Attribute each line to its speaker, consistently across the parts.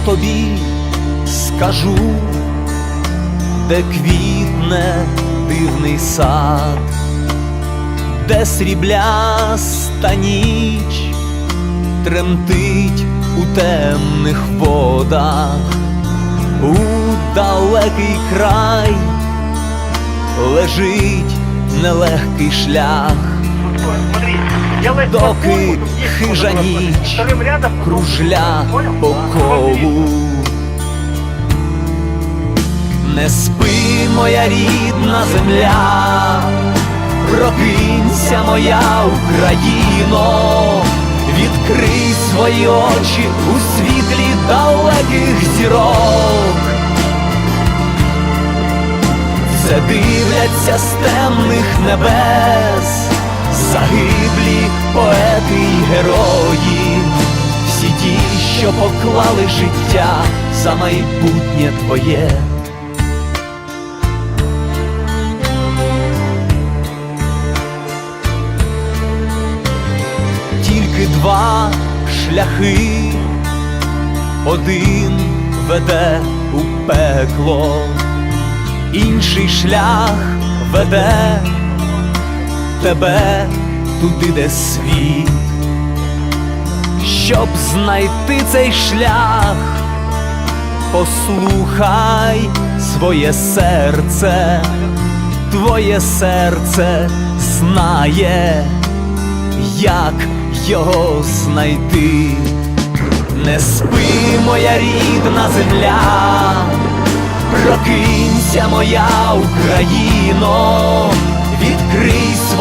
Speaker 1: тобі скажу, де квітне дивний сад, де срібляста ніч тремтить у темних водах, у далекий край лежить нелегкий шлях. Доки хижа ніч кружля по колу. Не спи, моя рідна земля, прокинься, моя Україно, відкрий свої очі у світлі далеких зірок. Все дивляться з темних небес, загиблі поети й герої, всі ті, що поклали життя за майбутнє твоє. Тільки два шляхи, один веде у пекло інший шлях веде тебе туди, де світ, щоб знайти цей шлях, послухай своє серце, твоє серце знає, як його знайти. Не спи, моя рідна земля, Прокинься, моя Україно, відкрий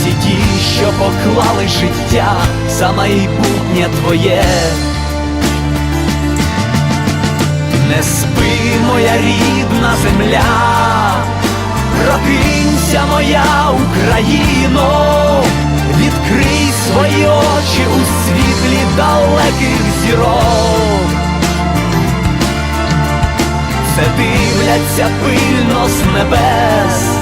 Speaker 1: всі ті, що поклали життя за майбутнє твоє. Не спи, моя рідна земля, прокинься, моя Україно, відкрий свої очі у світлі далеких зірок. Це дивляться пильно з небес,